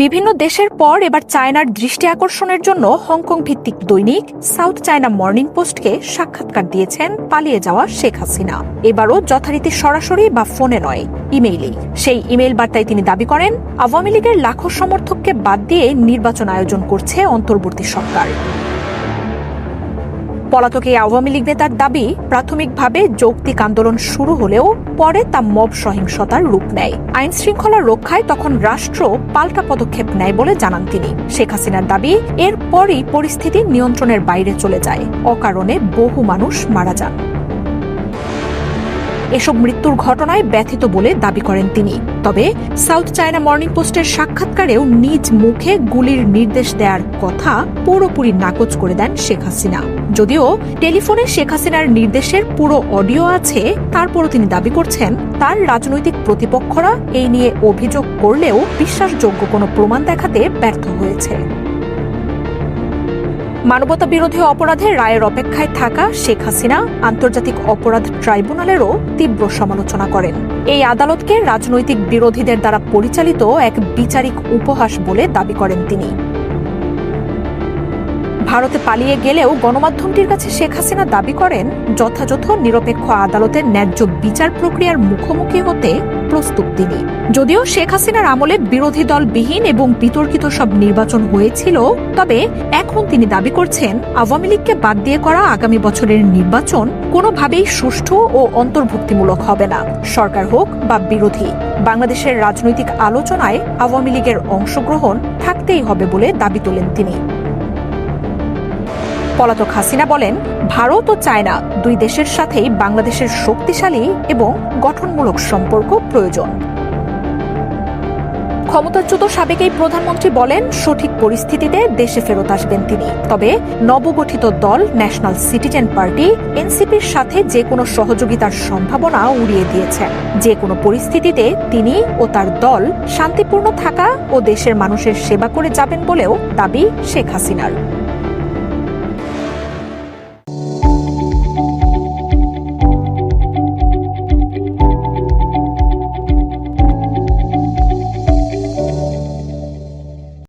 বিভিন্ন দেশের পর এবার চায়নার দৃষ্টি আকর্ষণের জন্য হংকং ভিত্তিক দৈনিক সাউথ চায়না মর্নিং পোস্টকে সাক্ষাৎকার দিয়েছেন পালিয়ে যাওয়া শেখ হাসিনা। এবারও যথারীতি সরাসরি বা ফোনে নয় ইমেইলেই সেই ইমেইল বার্তায় তিনি দাবি করেন, আওয়ামী লীগের লাখো সমর্থককে বাদ দিয়ে নির্বাচন আয়োজন করছে অন্তর্বর্তী সরকার। পলাতক এই আওয়ামী লীগ নেতার দাবি, প্রাথমিকভাবে যৌক্তিক আন্দোলন শুরু হলেও পরে তা মব সহিংসতার রূপ নেয়। আইন শৃঙ্খলা রক্ষায় তখন রাষ্ট্র পাল্টা পদক্ষেপ নেয় বলে জানান তিনি। শেখ হাসিনার দাবি এরপরই পরিস্থিতি নিয়ন্ত্রণের বাইরে চলে যায়। অকারণে বহু মানুষ মারা যান। এসব মৃত্যুর ঘটনায় ব্যথিত বলে দাবি করেন তিনি। তবে সাউথ চায়না মর্নিং পোস্টের সাক্ষাৎকারেও নিজ মুখে গুলির নির্দেশ দেওয়ার কথা পুরোপুরি নাকচ করে দেন শেখ হাসিনা। যদিও টেলিফোনে শেখ হাসিনার নির্দেশের পুরো অডিও আছে, তারপরও তিনি দাবি করছেন, তার রাজনৈতিক প্রতিপক্ষরা এই নিয়ে অভিযোগ করলেও বিশ্বাসযোগ্য কোনো প্রমাণ দেখাতে ব্যর্থ হয়েছে। মানবতা বিরোধী অপরাধে রায়ের অপেক্ষায় থাকা শেখ হাসিনা আন্তর্জাতিক অপরাধ ট্রাইব্যুনালেরও তীব্র সমালোচনা করেন। এই আদালতকে রাজনৈতিক বিরোধীদের দ্বারা পরিচালিত এক বিচারিক উপহাস বলে দাবি করেন তিনি। ভারতে পালিয়ে গেলেও গণমাধ্যমটির কাছে শেখ হাসিনা দাবি করেন, যথাযথ নিরপেক্ষ আদালতের ন্যায্য বিচার প্রক্রিয়ার মুখোমুখি হতে প্রস্তুত তিনি। যদিও শেখ হাসিনার আমলে বিরোধী দল বিহীন এবং বিতর্কিত সব নির্বাচন হয়েছিল, তবে এখন তিনি দাবি করছেন, আওয়ামী লীগকে বাদ দিয়ে করা আগামী বছরের নির্বাচন কোনোভাবেই সুষ্ঠু ও অন্তর্ভুক্তিমূলক হবে না, সরকার হোক বা বিরোধী। বাংলাদেশের রাজনৈতিক আলোচনায় আওয়ামী লীগের অংশগ্রহণ থাকতেই হবে বলে দাবি তোলেন তিনি। পলাতক হাসিনা বলেন, ভারত ও চায়না দুই দেশের সাথেই বাংলাদেশের শক্তিশালী এবং গঠনমূলক সম্পর্ক প্রয়োজন। ক্ষমতাচ্যুত সাবেক এই প্রধানমন্ত্রী বলেন, সঠিক পরিস্থিতিতে দেশে ফেরত আসবেন তিনি। তবে নবগঠিত দল, ন্যাশনাল সিটিজেন পার্টি, এনসিপির সাথে যে কোনো সহযোগিতার সম্ভাবনা উড়িয়ে দিয়েছে। যে কোনো পরিস্থিতিতে তিনি ও তার দল শান্তিপূর্ণ থাকা ও দেশের মানুষের সেবা করে যাবেন বলেও দাবি শেখ হাসিনার।